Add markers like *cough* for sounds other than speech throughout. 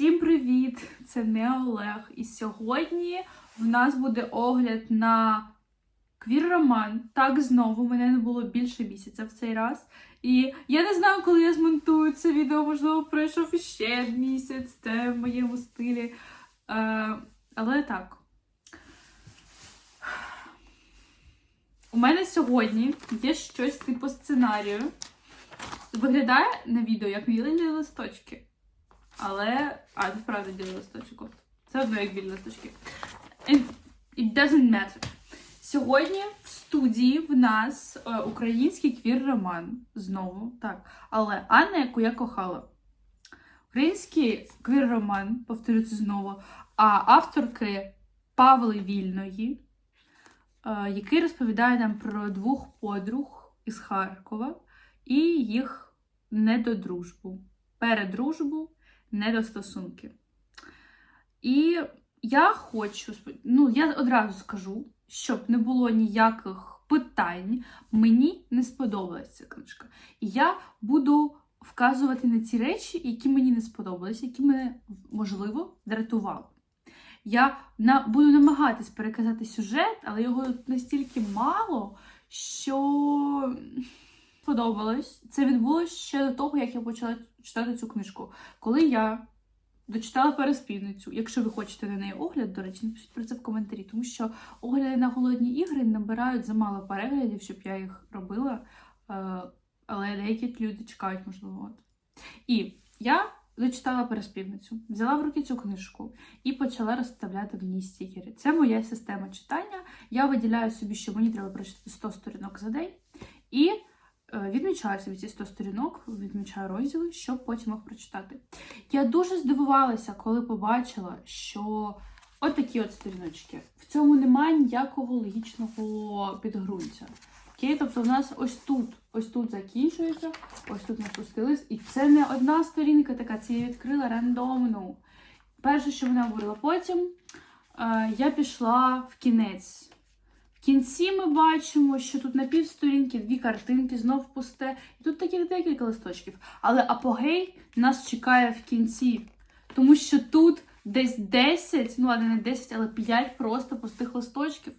Всім привіт! Це не Олег. І сьогодні в нас буде огляд на квір-роман. Так знову мене не було більше місяця в цей раз. І я не знаю, коли я змонтую це відео, можливо, пройшов іще місяць, це в моєму стилі. Е, але так. У мене сьогодні є щось типу сценарію. Виглядає на відео як вілені листочки. Але. А, це правда листочок. Це одно як білі листочки. And it doesn't matter. Сьогодні в студії в нас е, український квір-роман. Знову, так. Але Анна, яку я кохала. Український квір-роман, повторю знову, а авторки Павли Вільної, е, який розповідає нам про двох подруг із Харкова і їх недодружбу, передружбу, недостосунки. І я хочу, ну, я одразу скажу, щоб не було ніяких питань, мені не сподобалася книжка. І я буду вказувати на ті речі, які мені не сподобалися, які мене, можливо, дратували. Я на, буду намагатись переказати сюжет, але його настільки мало, що сподобалось. Це відбулося ще до того, як я почала читати цю книжку. Коли я дочитала переспівницю, якщо ви хочете на неї огляд, до речі, напишіть про це в коментарі, тому що огляди на голодні ігри набирають замало переглядів, щоб я їх робила. Е, Але деякі люди чекають, можливо. От. І я дочитала переспівницю, взяла в руки цю книжку і почала розставляти в ній стікери. Це моя система читання. Я виділяю собі, що мені треба прочитати 100 сторінок за день. І відмічаю собі ці 100 сторінок, відмічаю розділи, щоб потім їх прочитати. Я дуже здивувалася, коли побачила, що от такі от сторіночки. В цьому немає ніякого логічного підґрунтя. Окей, тобто в нас ось тут, ось тут закінчується, ось тут ми спустились, і це не одна сторінка така, це я відкрила рандомну. Перше, що вона говорила, потім е, я пішла в кінець. Кінці ми бачимо, що тут на півсторінки дві картинки, знов пусте. І тут таких декілька листочків. Але апогей нас чекає в кінці. Тому що тут десь 10, ну ладно, не 10, але 5 просто пустих листочків.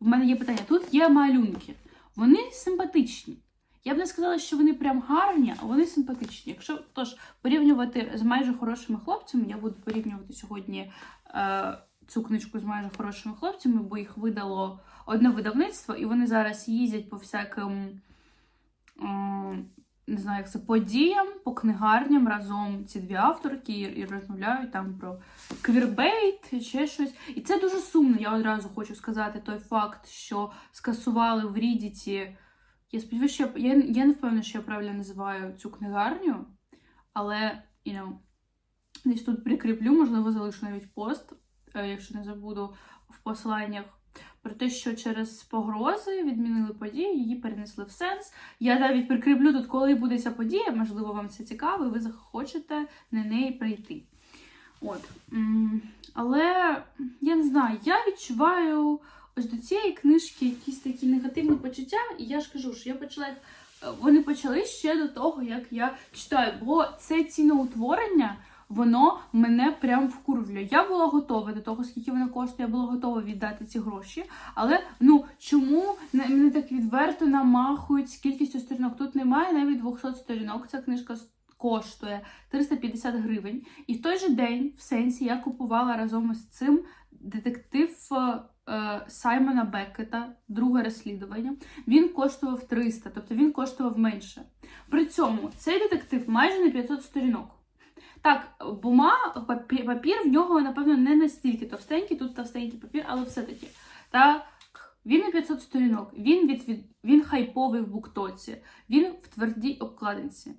В мене є питання. Тут є малюнки. Вони симпатичні. Я б не сказала, що вони прям гарні, а вони симпатичні. Якщо тож порівнювати з майже хорошими хлопцями, я буду порівнювати сьогодні е, цю книжку з майже хорошими хлопцями, бо їх видало одне видавництво, і вони зараз їздять по всяким. Е, не знаю, як це подіям, по книгарням разом ці дві авторки і, розмовляють там про квірбейт ще щось. І це дуже сумно. Я одразу хочу сказати той факт, що скасували в Рідіті. Я сподіваюся, що я, я, я не впевнена, що я правильно називаю цю книгарню, але you know, десь тут прикріплю, можливо, залишу навіть пост, якщо не забуду в посиланнях. Про те, що через погрози відмінили подію, її перенесли в сенс. Я навіть прикріплю тут, коли буде ця подія, можливо, вам це цікаво, і ви захочете на неї прийти. От. Але я не знаю, я відчуваю ось до цієї книжки якісь такі негативні почуття, і я ж кажу, що я почала їх. е, Вони почали ще до того, як я читаю, бо це ціноутворення. Воно мене прям вкурвлює. Я була готова до того, скільки воно коштує, я була готова віддати ці гроші. Але ну чому не- мене так відверто намахують з кількістю сторінок? Тут немає навіть 200 сторінок. Ця книжка коштує 350 гривень. І в той же день, в сенсі, я купувала разом із цим детектив е, е, Саймона Беккета, друге розслідування. Він коштував 300, тобто він коштував менше. При цьому цей детектив майже на 500 сторінок. Так, бума, папір, папір в нього, напевно, не настільки товстенький, тут товстенький папір, але все-таки. Так, він на 500 сторінок, він, від, від, він хайповий в буктоці, він в твердій обкладинці.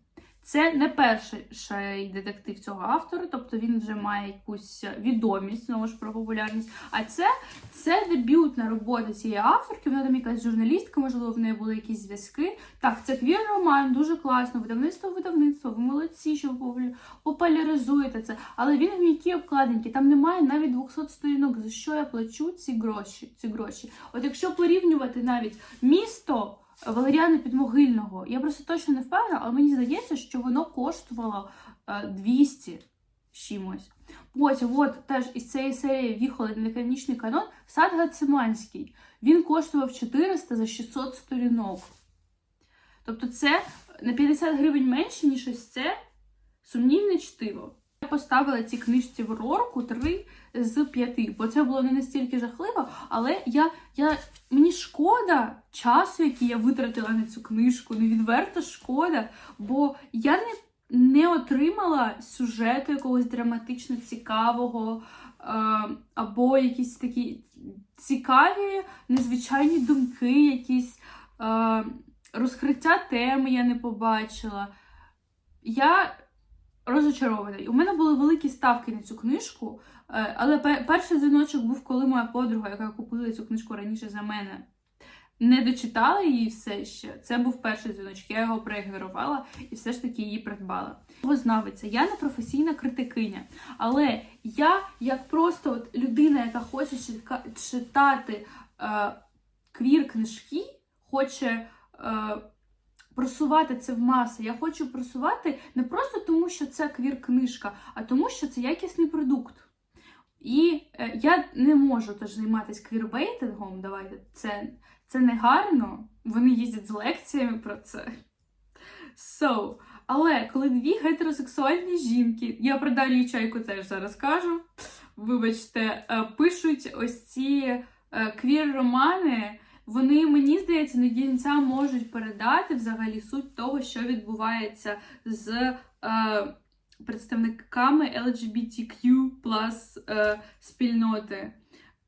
Це не перший детектив цього автора, тобто він вже має якусь відомість, знову ж про популярність. А це, це дебютна робота цієї авторки, вона там якась журналістка, можливо, в неї були якісь зв'язки. Так, це квір роман, дуже класно. Видавництво, видавництво, ви молодці, що ви популяризуєте це. Але він в м'якій обкладинці, там немає навіть 200 сторінок. За що я плачу ці гроші? Ці гроші? От якщо порівнювати навіть місто. Валеріана Підмогильного. Я просто точно не впевнена, але мені здається, що воно коштувало е, 200 з чимось. Потім, от теж із цієї серії віхоли на канонічний канон сад Гациманський. Він коштував 400 за 600 сторінок. Тобто це на 50 гривень менше, ніж ось це сумнівне чтиво. Поставила ці книжці в рорку 3 з 5, бо це було не настільки жахливо, але я, я, мені шкода часу, який я витратила на цю книжку, невідверто шкода, бо я не, не отримала сюжету якогось драматично цікавого, е, або якісь такі цікаві, незвичайні думки, якісь е, розкриття теми я не побачила. Я розочарована. І У мене були великі ставки на цю книжку, е, але перший дзвіночок був, коли моя подруга, яка купила цю книжку раніше за мене, не дочитала її все ще. Це був перший дзвіночок. Я його проігнорувала і все ж таки її придбала. Знавиця, я не професійна критикиня, але я, як просто от людина, яка хоче читати е, квір книжки, хоче. Е, просувати це в маси. Я хочу просувати не просто тому, що це квір-книжка, а тому, що це якісний продукт. І е, я не можу теж займатися квірбейтингом. Давайте, це, це не гарно. Вони їздять з лекціями про це. So, але коли дві гетеросексуальні жінки, я про Дарію Чайку теж зараз кажу. Вибачте, е, пишуть ось ці е, квір-романи, вони, мені здається, не кінця можуть передати взагалі суть того, що відбувається з е, представниками LGBTQ е, спільноти.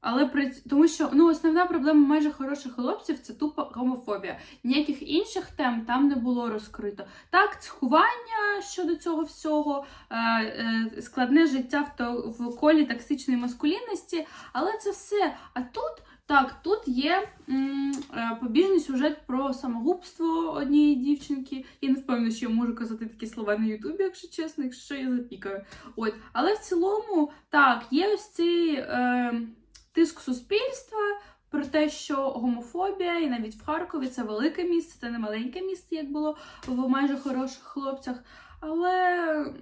Але при тому що ну, основна проблема майже хороших хлопців це тупо гомофобія. Ніяких інших тем там не було розкрито. Так, цькування щодо цього всього, е, е, складне життя в, то, в колі токсичної маскулінності, але це все. А тут так, тут є е, побіжний сюжет про самогубство однієї дівчинки. Я не впевнена, що я можу казати такі слова на Ютубі, якщо чесно, якщо я запікаю. От. Але в цілому, так, є ось цей е, тиск суспільства про те, що гомофобія, і навіть в Харкові це велике місце, це не маленьке місце, як було в майже хороших хлопцях. Але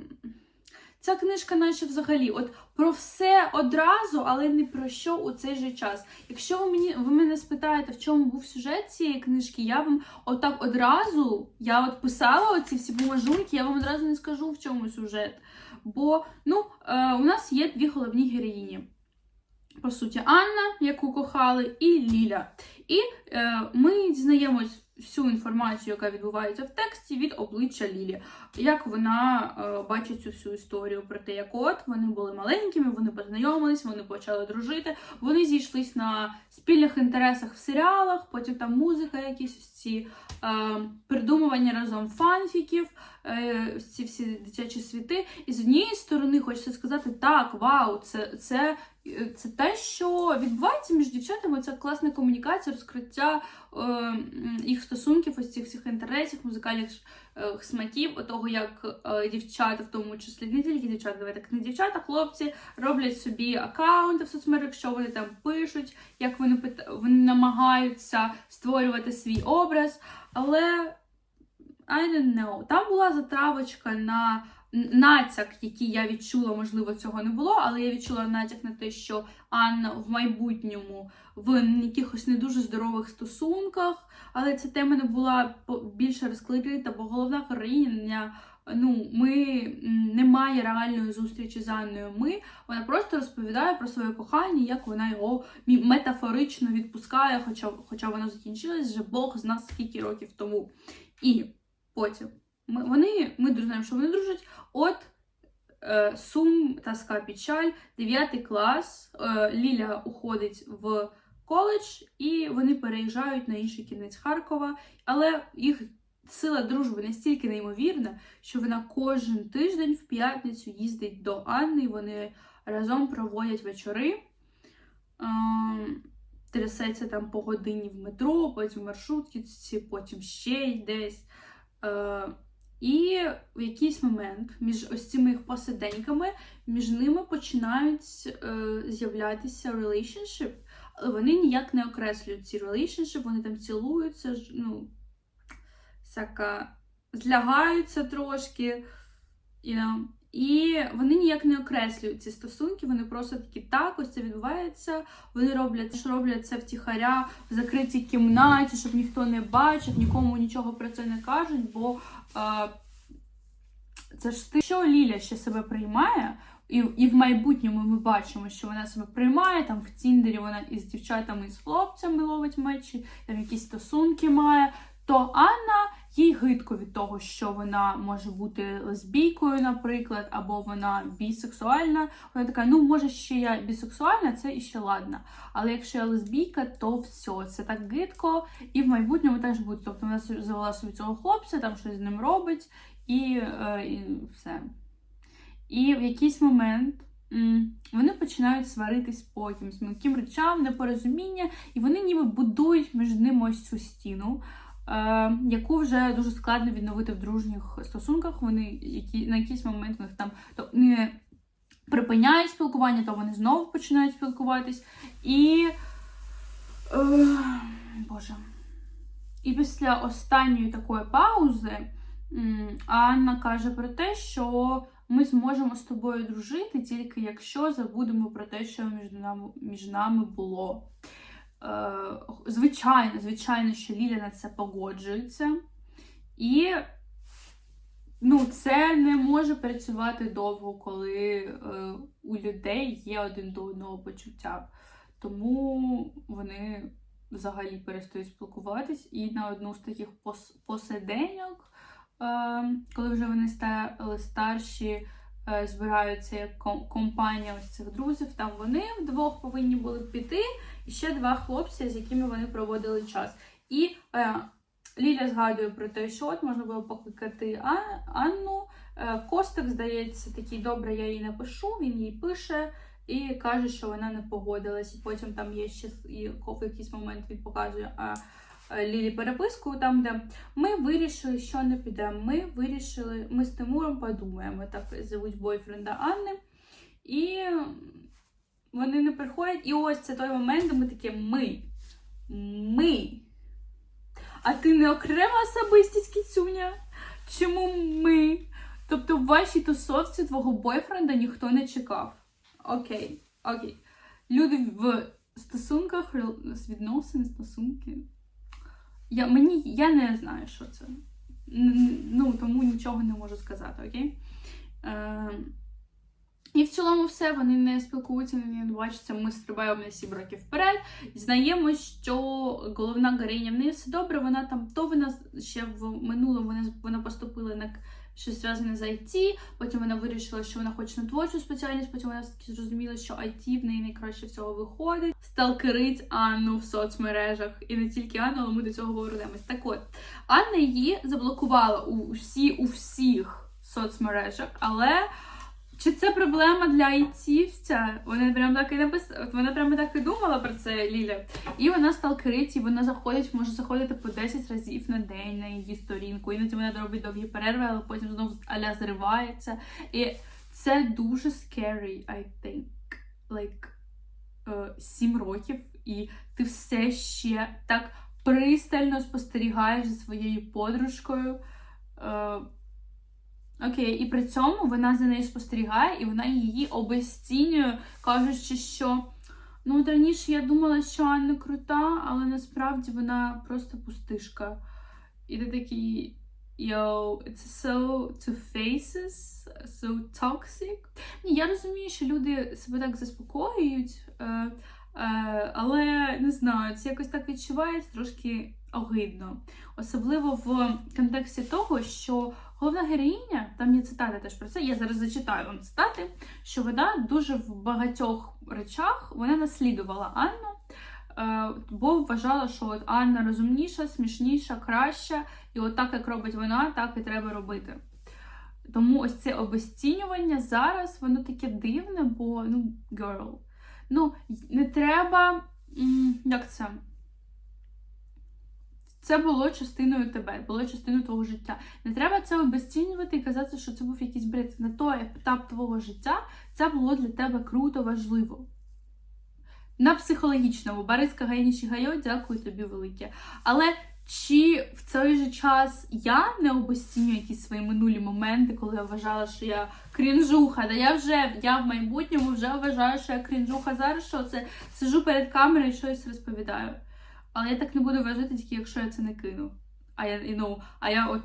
ця книжка, наче взагалі, от про все одразу, але не про що у цей же час. Якщо ви мені ви мене спитаєте, в чому був сюжет цієї книжки, я вам отак одразу, я от писала оці всі бумажульки, я вам одразу не скажу, в чому сюжет. Бо ну, е, у нас є дві головні героїні. По суті, Анна, яку кохали, і Ліля. І е, ми дізнаємось всю інформацію, яка відбувається в тексті, від обличчя Лілі. Як вона е, бачить цю всю історію про те, як от вони були маленькими, вони познайомились, вони почали дружити, вони зійшлись на спільних інтересах в серіалах, потім там музика, якісь ці е, придумування разом фанфіків, е, ці всі дитячі світи. І з однієї сторони хочеться сказати, так, вау, це, це, це те, що відбувається між дівчатами, це класна комунікація, розкриття е, їх стосунків, ось цих всіх інтересів, музикальних е, смаків, того, як е, дівчата, в тому числі не тільки дівчата, давайте так, не дівчата, хлопці роблять собі аккаунти в соцмережах, що вони там пишуть, як вони вони намагаються створювати свій образ. Але I don't know, там була затравочка на натяк, який я відчула, можливо, цього не було, але я відчула натяк на те, що Анна в майбутньому в якихось не дуже здорових стосунках, але ця тема не була більше розкрита, бо головна героїня. Ну, ми немає реальної зустрічі з Анною. Ми вона просто розповідає про своє кохання, як вона його метафорично відпускає, хоча, хоча воно закінчилось вже Бог з нас скільки років тому. І потім ми, вони, ми знаємо, що вони дружать. От е, сум, тоска, печаль, 9 клас. Е, Ліля уходить в коледж, і вони переїжджають на інший кінець Харкова, але їх сила дружби настільки неймовірна, що вона кожен тиждень в п'ятницю їздить до Анни, вони разом проводять вечори. Ем, Трясеться там по годині в метро, потім в маршрутці, потім ще й десь. І в якийсь момент між ось цими їх посиденьками між ними починають е, з'являтися relationship, вони ніяк не окреслюють ці relationship, вони там цілуються, ну, всяка, злягаються трошки. You know. І вони ніяк не окреслюють ці стосунки, вони просто такі так, ось це відбувається. Вони роблять, що роблять це втіхаря в закритій кімнаті, щоб ніхто не бачив, нікому нічого про це не кажуть, бо е, це ж ти, що Ліля ще себе приймає, і, і в майбутньому ми бачимо, що вона себе приймає, там в Тіндері вона із дівчатами і з хлопцями ловить мечі, там якісь стосунки має. То Анна їй гидко від того, що вона може бути лесбійкою, наприклад, або вона бісексуальна. Вона така, ну може ще я бісексуальна, це іще ладно. Але якщо я лесбійка, то все, це так гидко, і в майбутньому теж буде. Тобто вона завела собі цього хлопця, там щось з ним робить, і, е, і все. І в якийсь момент вони починають сваритись по якимось мілким речам, непорозуміння, і вони ніби будують між ними ось цю стіну. Е, яку вже дуже складно відновити в дружніх стосунках. Вони які на якийсь момент них там то не припиняють спілкування, то вони знову починають спілкуватись. І. Е, Боже. І після останньої такої паузи Анна каже про те, що ми зможемо з тобою дружити тільки якщо забудемо про те, що між нами, між нами було. Е, звичайно, звичайно, що Ліля на це погоджується. І ну, це не може працювати довго, коли е, у людей є один до одного почуття. Тому вони взагалі перестають спілкуватись. І на одну з таких пос- посиденьок, е, коли вже вони стали старші, е, збираються як компанія ось цих друзів, там вони вдвох повинні були піти і ще два хлопці, з якими вони проводили час. І е, Ліля згадує про те, що от можна було покликати Анну. Е, Костик, здається, такий добре, я їй напишу, він їй пише і каже, що вона не погодилась. І потім там є ще і в якийсь момент він показує а, е, Лілі переписку, там, де ми вирішили, що не підемо. Ми вирішили, ми з Тимуром подумаємо, так звуть бойфренда Анни. І вони не приходять. І ось це той момент, де ми такі ми. Ми. А ти не окрема особистість кіцюня? Чому ми? Тобто в вашій тусовці твого бойфренда ніхто не чекав. Окей, окей. Люди в стосунках, відносини, стосунки. Я, мені, я не знаю, що це. Ну, тому нічого не можу сказати, окей? Е, і в цілому все, вони не спілкуються, вони не бачаться. Ми стрибаємо на сім років вперед. Дізнаємось, що головна героїня в неї все добре. Вона там то вона ще в минулому вона, вона поступила на щось зв'язане з IT, потім вона вирішила, що вона хоче на творчу спеціальність, потім вона зрозуміла, що IT в неї найкраще всього виходить. Сталкерить Анну в соцмережах. І не тільки Анну, але ми до цього повернемось. Так от, Анна її заблокувала у всі у всіх соцмережах, але. Чи це проблема для айтівця? Вона прям так і напис... От Вона прямо так і думала про це, Ліля. І вона сталкерить, і вона заходить, може заходити по 10 разів на день на її сторінку. Іноді вона робить довгі перерви, але потім знову аля зривається. І це дуже scary, I think. Like, е, 7 років, і ти все ще так пристально спостерігаєш за своєю подружкою. Е, Окей, і при цьому вона за нею спостерігає, і вона її обесцінює, кажучи, що ну от раніше я думала, що Анна крута, але насправді вона просто пустишка. І ти такий. Yo, it's so two faces, so toxic. Ні, я розумію, що люди себе так заспокоюють, е, е, але не знаю, це якось так відчувається трошки огидно. Особливо в контексті того, що головна героїня, там є цитати теж про це, я зараз зачитаю вам цитати, що вона дуже в багатьох речах вона наслідувала Анну, е, бо вважала, що от Анна розумніша, смішніша, краща, і от так, як робить вона, так і треба робити. Тому ось це обесцінювання зараз, воно таке дивне, бо ну, girl. Ну, не треба. Як це? Це було частиною тебе, було частиною твого життя. Не треба це обесцінювати і казати, що це був якийсь бред. На той етап твого життя це було для тебе круто важливо. На психологічному Бориска Гайніші Гайо, дякую тобі велике. Але Чи в цей же час я не обесцінюю якісь свої минулі моменти, коли я вважала, що я крінжуха? Да я вже я в майбутньому вже вважаю, що я крінжуха. Зараз що це сижу перед камерою і щось розповідаю. Але я так не буду вважати, тільки якщо я це не кину. А я і, ну, а я от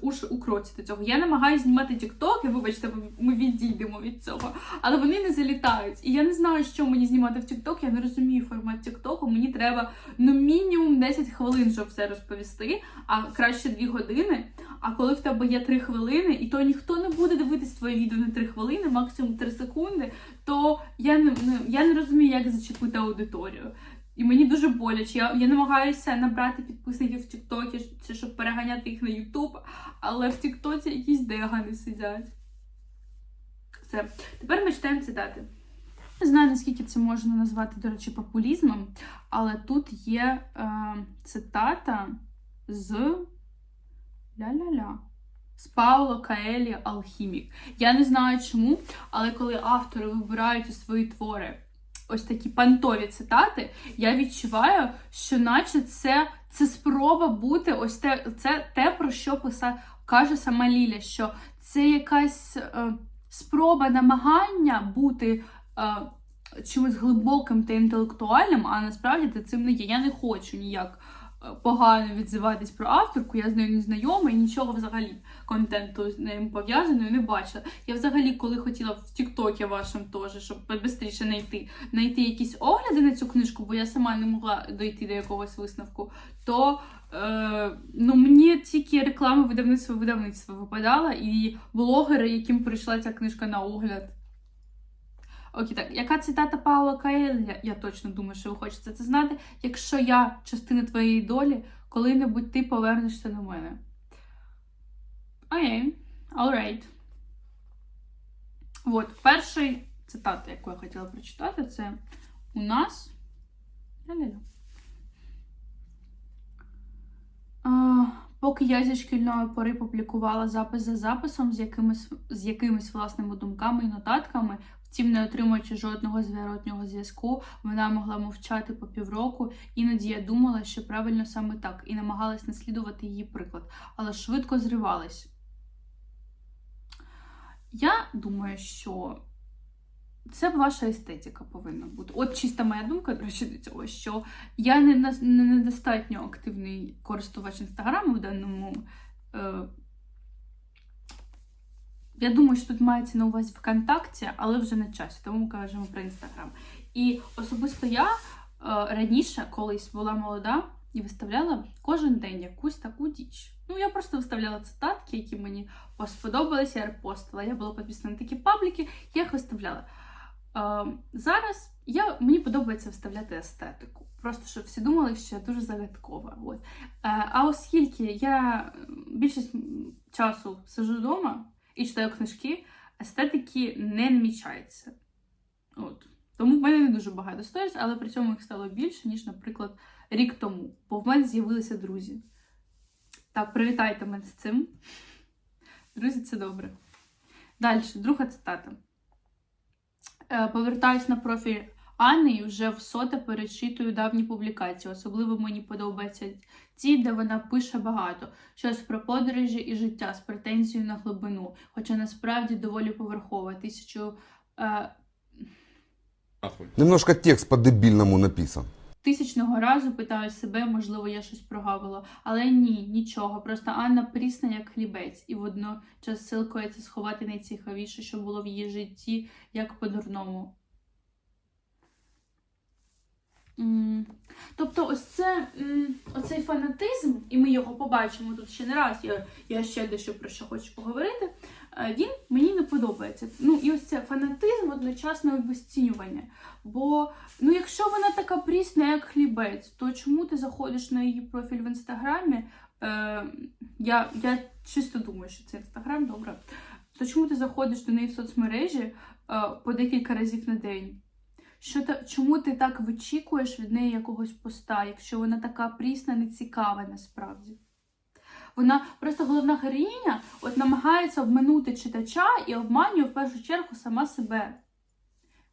уж у кроці до цього. Я намагаюся знімати тіктоки, вибачте, ми відійдемо від цього, але вони не залітають. І я не знаю, що мені знімати в тікток. Я не розумію формат тіктоку. Мені треба ну мінімум 10 хвилин, щоб все розповісти, а краще 2 години. А коли в тебе є 3 хвилини, і то ніхто не буде дивитись твоє відео на 3 хвилини, максимум 3 секунди, то я не, не я не розумію, як зачепити аудиторію. І мені дуже боляче. Я, я намагаюся набрати підписників в Тіктокі, щоб переганяти їх на Ютуб, але в Тіктоці якісь дегани сидять. Все. Тепер ми читаємо цитати. Не знаю, наскільки це можна назвати, до речі, популізмом, але тут є е, цитата з ля-ля-ля. З Пауло Каелі Алхімік. Я не знаю чому, але коли автори вибирають у свої твори ось такі пантові цитати, я відчуваю, що наче це, це спроба бути ось те, це те, про що писа, каже сама Ліля, що це якась е, спроба намагання бути е, чимось глибоким та інтелектуальним, а насправді ти цим не є. Я не хочу ніяк погано відзиватись про авторку, я з нею не знайома і нічого взагалі контенту з нею пов'язаною не бачила. Я взагалі, коли хотіла в Тіктокі вашому теж, щоб швидше знайти, знайти якісь огляди на цю книжку, бо я сама не могла дойти до якогось висновку, то е, ну, мені тільки реклама видавництва видавництва випадала, і блогери, яким прийшла ця книжка на огляд. Окей, так, яка цитата Паула Каеля? Я точно думаю, що ви хочете це знати. Якщо я частина твоєї долі, коли-небудь ти повернешся до мене. Окей, alright. От, перша цитата, яку я хотіла прочитати, це у нас. А, Поки я зі шкільної пори публікувала запис за записом з якимись, з якимись власними думками і нотатками, втім, не отримуючи жодного зворотнього зв'язку, вона могла мовчати по півроку. Іноді я думала, що правильно саме так, і намагалась наслідувати її приклад, але швидко зривалась. Я думаю, що це ваша естетика повинна бути. От чиста моя думка, до речі, до цього, що я не, недостатньо активний користувач інстаграму в даному. Е, я думаю, що тут мається на увазі ВКонтакті, але вже на часі, тому ми кажемо про інстаграм. І особисто я е, раніше колись була молода і виставляла кожен день якусь таку діч. Ну, я просто виставляла цитатки, які мені сподобалися, я репостила. Я була підписана на такі пабліки, я їх виставляла. Е, зараз я, мені подобається вставляти естетику. Просто щоб всі думали, що я дуже загадкова. От. Е, а оскільки я більшість часу сижу вдома і читаю книжки, естетики не намічається. От. Тому в мене не дуже багато сторіс, але при цьому їх стало більше, ніж, наприклад, рік тому. Бо в мене з'явилися друзі. Так, привітайте мене з цим. Друзі, це добре. Далі, друга цитата. Е, Повертаюсь на профіль Анни і вже в соте перечитую давні публікації. Особливо мені подобаються ті, де вона пише багато. Щось про подорожі і життя з претензією на глибину, хоча насправді доволі поверхова. Тисячу, е, Немножко текст по-дебильному написан. тисячного разу питаю себе, можливо, я щось прогавила. Але ні, нічого. Просто Анна прісна, як хлібець, і водночас силкується сховати найцікавіше, що було в її житті, як по-дурному. М, Тобто, ось це оцей фанатизм, і ми його побачимо тут ще не раз. Я, я ще дещо про що хочу поговорити. е, Він мені не подобається. Ну і ось це фанатизм, одночасне обесцінювання. Бо ну, якщо вона така прісна, як хлібець, то чому ти заходиш на її профіль в інстаграмі? Е, я, я чисто думаю, що це інстаграм, добре. То чому ти заходиш до неї в соцмережі е, по декілька разів на день? Що та, чому ти так вичікуєш від неї якогось поста, якщо вона така прісна, нецікава насправді? Вона просто головна героїня от намагається обманути читача і обманює в першу чергу сама себе.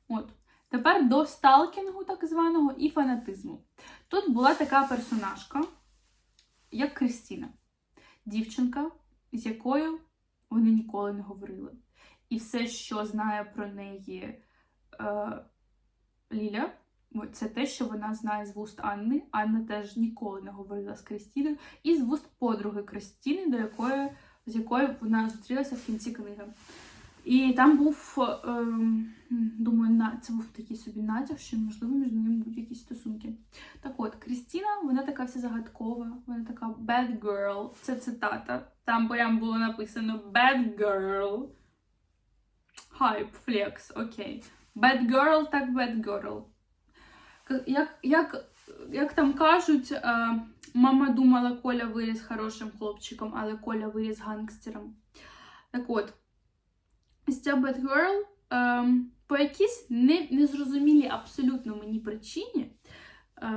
От. Тепер до сталкінгу, так званого, і фанатизму. Тут була така персонажка. як Кристіна, дівчинка, з якою вони ніколи не говорили. І все, що знає про неї е, Ліля, це те, що вона знає з вуст Анни. Анна теж ніколи не говорила з Кристіною, і з вуст подруги Кристіни, до якої, з якою вона зустрілася в кінці книги. І там був, ем, думаю, на це був такий собі натяг, що можливо між ними будуть якісь стосунки. Так от, Крістіна, вона така вся загадкова, вона така bad girl. Це цитата. Там прям було написано bad girl. Hype, flex, окей. Bad girl, так bad girl. Як, як, як там кажуть, е, мама думала, Коля виріс хорошим хлопчиком, але Коля виріс гангстером. Так от, ця Bad Girl ем, по якійсь не, незрозумілій абсолютно мені причині. Е,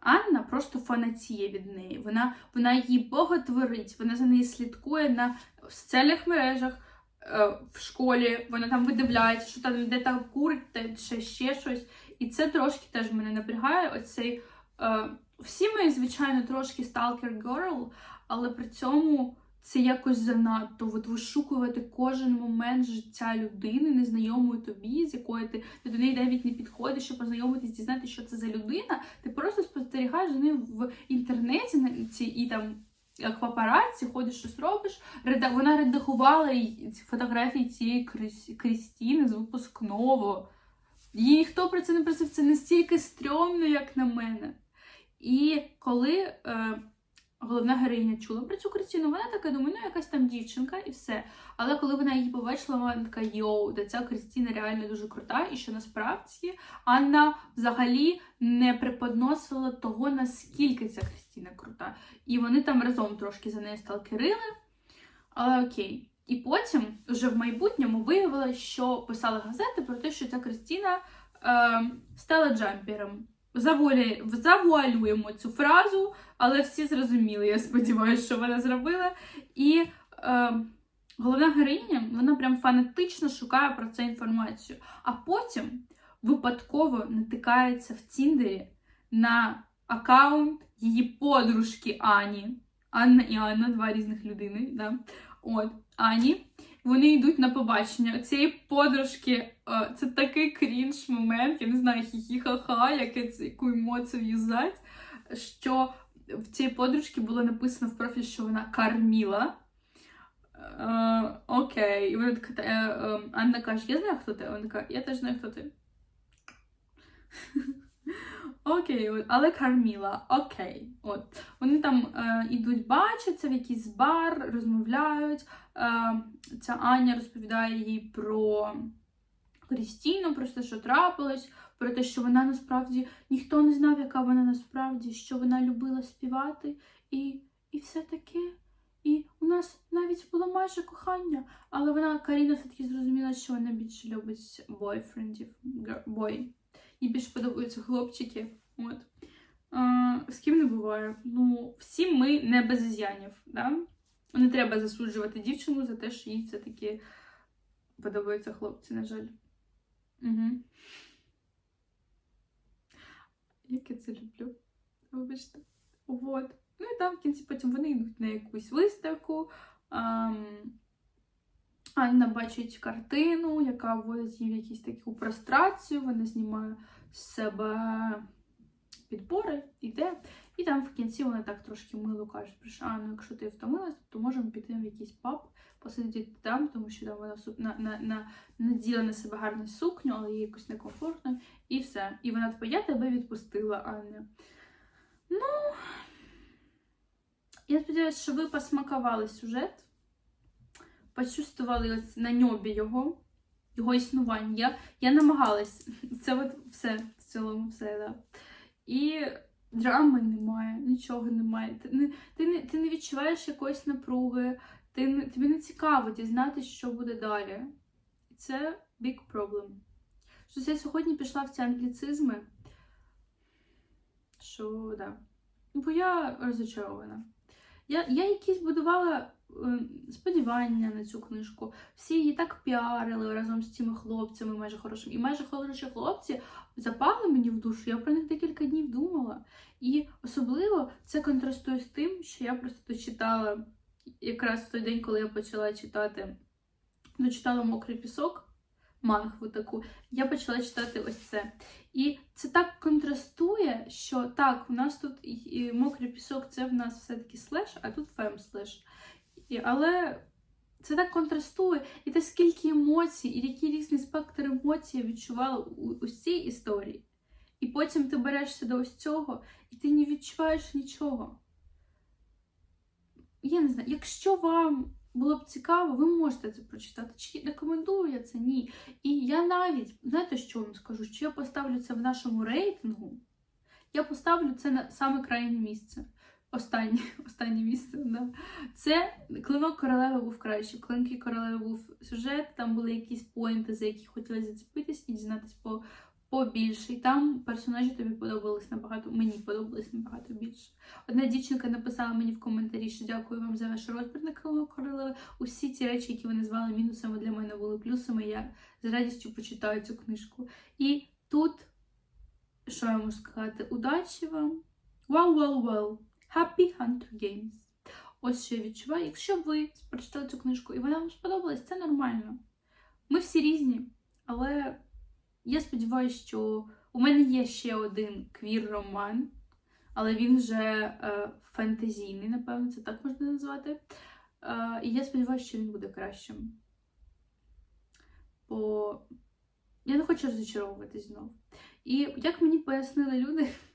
Анна просто фанатіє від неї. Вона, вона її боготворить, вона за нею слідкує на соціальних мережах, е, в школі, вона там видивляється, що там де там курить, та ще, щось. І це трошки теж мене напрягає. Оцей, е, всі ми, звичайно, трошки stalker girl, але при цьому це якось занадто. От вишукувати кожен момент життя людини, незнайомої тобі, з якої ти, до неї навіть не підходиш, щоб познайомитись, дізнатися, що це за людина. Ти просто спостерігаєш за нею в інтернеті і там. Як папараці, ходиш, щось робиш. Вона редагувала фотографії цієї. Крістіни з випускного. Їй ніхто про це не просив, це настільки стрьомно, як на мене. І коли е, головна героїня чула про цю Кристину, вона така думає, ну якась там дівчинка і все. Але коли вона її побачила, вона така йоу, де ця Кристина реально дуже крута, і що насправді Анна взагалі не преподносила того, наскільки ця Кристина крута. І вони там разом трошки за нею сталкерили. Але окей. І потім, вже в майбутньому, виявилося, що писали газети про те, що ця Кристина е, стала джампером. Завуалюємо цю фразу, але всі зрозуміли, я сподіваюся, що вона зробила. І е, головна героїня, вона прям фанатично шукає про це інформацію. А потім випадково натикається в Тіндері на аккаунт її подружки Ані. Анна і Анна, два різних людини. Да? От, Ані. Вони йдуть на побачення. Цієї подружки е, це такий крінж момент, я не знаю, хі-хі-ха-ха, яку емоцію юзать, що в цій подружці було написано в профіль, що вона карміла. Е, окей. І вона така, та- е, е, Анна каже, я знаю, хто ти. Вона така, я теж знаю, хто ти. Окей, але Карміла, окей. От. Вони там е, ідуть, бачаться в якийсь бар, розмовляють. Е, ця Аня розповідає їй про Крістіну, про те, що трапилось, про те, що вона насправді ніхто не знав, яка вона насправді, що вона любила співати, і, і все таке. І у нас навіть було майже кохання, але вона Каріна все-таки зрозуміла, що вона більше любить бойфрендів, бой. Їй більше подобаються хлопчики. От. А, з ким не буває. Ну, всі ми не без ізянів. Да? Не треба засуджувати дівчину за те, що їй все-таки подобаються хлопці, на жаль. Угу. Як я це люблю. Вибачте. От. Ну і там в кінці потім вони йдуть на якусь виставку. Ам, Анна бачить картину, яка вводить її в якусь таку прострацію. Вона знімає з себе підбори, іде. І там в кінці вона так трошки мило каже, що а, ну якщо ти втомилась, то можемо піти в якийсь паб, посидіти там, тому що там вона на, на, на, наділа на себе гарну сукню, але їй якось некомфортно, і все. І вона така, я тебе відпустила, Анна. Ну, я сподіваюся, що ви посмакували сюжет, почувствували ось на ньобі його, його існування. Я, я намагалась. Це от все, в цілому все, да. І драми немає, нічого немає. Ти не, ти не, ти не відчуваєш якоїсь напруги, ти не, тобі не цікаво дізнатися, що буде далі. І це big problem. Щось я сьогодні пішла в ці англіцизми, що да. Бо я розочарована. Я, я якісь будувала сподівання на цю книжку. Всі її так піарили разом з цими хлопцями, майже хорошими. І майже хороші хлопці запали мені в душу. Я про них декілька днів думала. І особливо це контрастує з тим, що я просто дочитала якраз в той день, коли я почала читати, дочитала мокрий пісок. Мангву таку, я почала читати ось це. І це так контрастує, що так, у нас тут і- і мокрий пісок, це в нас все-таки слеш, а тут фем слеш. І, але це так контрастує, і те скільки емоцій, і який різний спектр емоцій я відчувала у, у цій історії. І потім ти берешся до ось цього, і ти не відчуваєш нічого. Я не знаю, якщо вам було б цікаво, ви можете це прочитати. Чи рекомендую я це? Ні. І я навіть, знаєте, що вам скажу? Що я поставлю це в нашому рейтингу? Я поставлю це на саме крайнє місце. Останнє, *laughs* останнє місце, да. Це клинок королеви був краще. Клинки королеви був сюжет, там були якісь поінти, за які хотіли зацепитись і дізнатись по, побільше. І там персонажі тобі подобались набагато, мені подобались набагато більше. Одна дівчинка написала мені в коментарі, що дякую вам за ваш розбір на клинок королеви. Усі ці речі, які ви назвали мінусами, для мене були плюсами. Я з радістю почитаю цю книжку. І тут, що я можу сказати, удачі вам! Well! Happy Hunter Games. Ось що я відчуваю. Якщо ви прочитали цю книжку і вона вам сподобалась, це нормально. Ми всі різні, але я сподіваюся, що у мене є ще один квір-роман, але він вже е, фентезійний, напевно, це так можна назвати. Е, і я сподіваюся, що він буде кращим. Бо я не хочу розчаровуватись знову. І як мені пояснили люди, *laughs*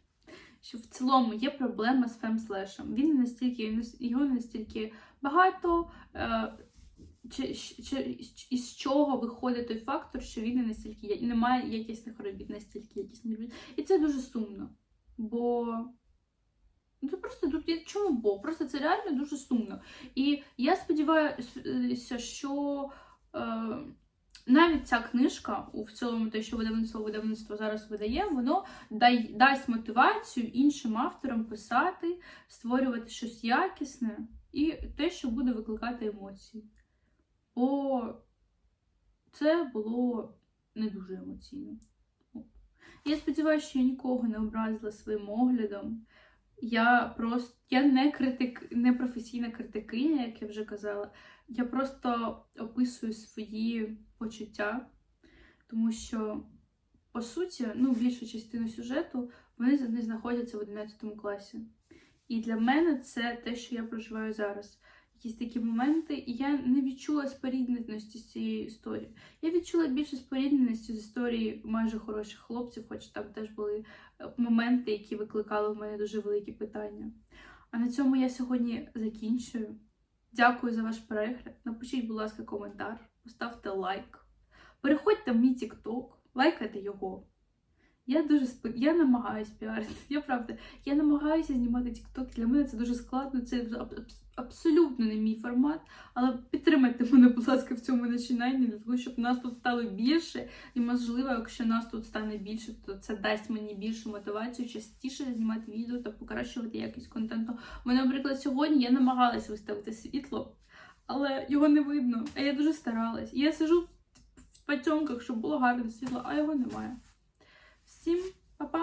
що в цілому є проблема з фемслешем. Він настільки, його настільки багато, е, чи, чи, із чого виходить той фактор, що він не настільки є, і немає якісних робіт, настільки якісних робіт. І це дуже сумно. Бо ну, це просто тут чому бо? Просто це реально дуже сумно. І я сподіваюся, що. Е, навіть ця книжка, в цілому, те, що видавництво видавництво зараз видає, воно дай, дасть мотивацію іншим авторам писати, створювати щось якісне і те, що буде викликати емоції. Бо це було не дуже емоційно. Я сподіваюся, що я нікого не образила своїм оглядом. Я просто я не критик, не професійна критикиня, як я вже казала. Я просто описую свої почуття, тому що, по суті, ну, більшу частину сюжету вони не знаходяться в 11 класі. І для мене це те, що я проживаю зараз. Якісь такі моменти, і я не відчула спорідненості з цією історією. Я відчула більше спорідненості з історії майже хороших хлопців, хоч там теж були е, моменти, які викликали в мене дуже великі питання. А на цьому я сьогодні закінчую. Дякую за ваш перегляд. Напишіть, будь ласка, коментар, поставте лайк. Переходьте в мій TikTok, лайкайте його. Я дуже сп... я намагаюся піарити. *laughs* Я правда, я намагаюся знімати TikTok. Для мене це дуже складно. Це аб- аб- абсолютно не мій формат. Але підтримайте мене, будь ласка, в цьому починанні, для того, щоб нас тут стало більше. І можливо, якщо нас тут стане більше, то це дасть мені більшу мотивацію частіше знімати відео та покращувати якість контенту. Мене, наприклад, сьогодні я намагалась виставити світло, але його не видно. А я дуже старалась. Я сижу в потьомках, щоб було гарне світло, а його немає. Всім па-па!